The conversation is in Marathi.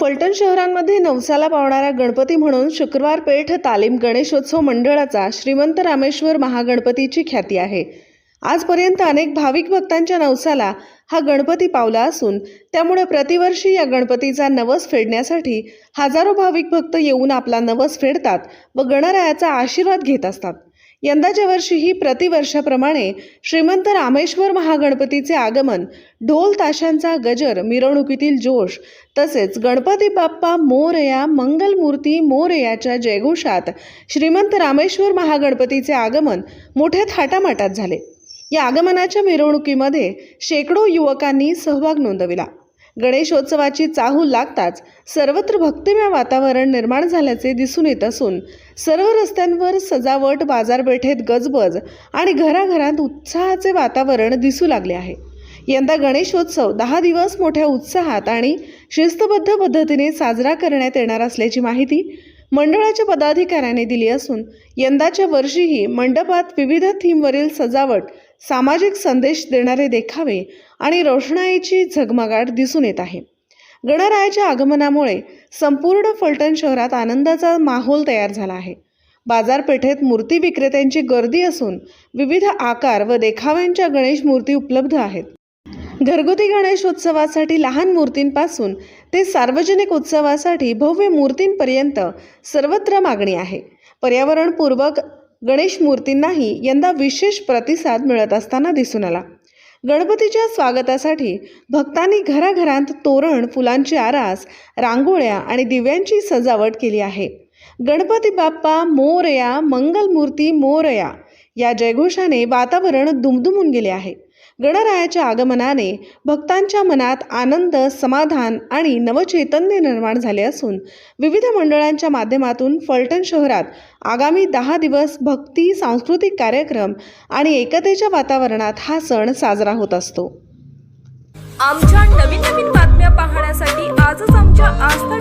फलटण शहरांमध्ये नवसाला पावणारा गणपती म्हणून शुक्रवार पेठ तालीम गणेशोत्सव मंडळाचा श्रीमंत रामेश्वर महागणपतीची ख्याती आहे. आजपर्यंत अनेक भाविक भक्तांच्या नवसाला हा गणपती पावला असून त्यामुळे प्रतिवर्षी या गणपतीचा नवस फेडण्यासाठी हजारो भाविक भक्त येऊन आपला नवस फेडतात व गणरायाचा आशीर्वाद घेत असतात. यंदाच्या वर्षीही प्रतिवर्षाप्रमाणे श्रीमंत रामेश्वर महागणपतीचे आगमन ढोल ताशांचा गजर मिरवणुकीतील जोश तसेच गणपती बाप्पा मोरया मंगलमूर्ती मोरयाच्या जयघोषात श्रीमंत रामेश्वर महागणपतीचे आगमन मोठ्या थाटामाटात झाले. या आगमनाच्या मिरवणुकीमध्ये शेकडो युवकांनी सहभाग नोंदविला. गणेशोत्सवाची चाहूल लागताच सर्वत्र भक्तिमय वातावरण निर्माण झाल्याचे दिसून येत असून सर्व रस्त्यांवर सजावट बाजारपेठेत गजबज आणि घराघरात उत्साहाचे वातावरण दिसू लागले आहे. यंदा गणेशोत्सव दहा दिवस मोठ्या उत्साहात आणि शिस्तबद्ध पद्धतीने साजरा करण्यात येणार असल्याची माहिती मंडळाच्या पदाधिकाऱ्याने दिली असून यंदाच्या वर्षीही मंडपात विविध थीमवरील सजावट सामाजिक संदेश देणारे देखावे आणि रोषणाईची झगमगाट दिसून येत आहे. गणरायाच्या आगमनामुळे संपूर्ण फलटण शहरात आनंदाचा माहोल तयार झाला आहे. बाजारपेठेत मूर्ती विक्रेत्यांची गर्दी असून विविध आकार व देखाव्यांच्या गणेश मूर्ती उपलब्ध आहेत. घरगुती गणेशोत्सवासाठी लहान मूर्तींपासून ते सार्वजनिक उत्सवासाठी भव्य मूर्तींपर्यंत सर्वत्र मागणी आहे. पर्यावरणपूर्वक गणेश मूर्तींनाही यंदा विशेष प्रतिसाद मिळत असताना दिसून आला. गणपतीच्या स्वागतासाठी भक्तांनी घराघरांत तोरण फुलांची आरास रांगोळ्या आणि दिव्यांची सजावट केली आहे. गणपती बाप्पा मोरया मंगलमूर्ती मोरया या जयघोषाने वातावरण दुमदुमून गेले आहे. गणरायाच्या आगमनाने भक्तांच्या मनात आनंद समाधान आणि नवचैतन्य निर्माण झाले असून विविध मंडळांच्या माध्यमातून फलटण शहरात आगामी दहा दिवस भक्ती सांस्कृतिक कार्यक्रम आणि एकतेच्या वातावरणात हा सण साजरा होत असतो. आमच्या नवीन नवीन बातम्या पाहण्यासाठी आजच आमच्या आस्था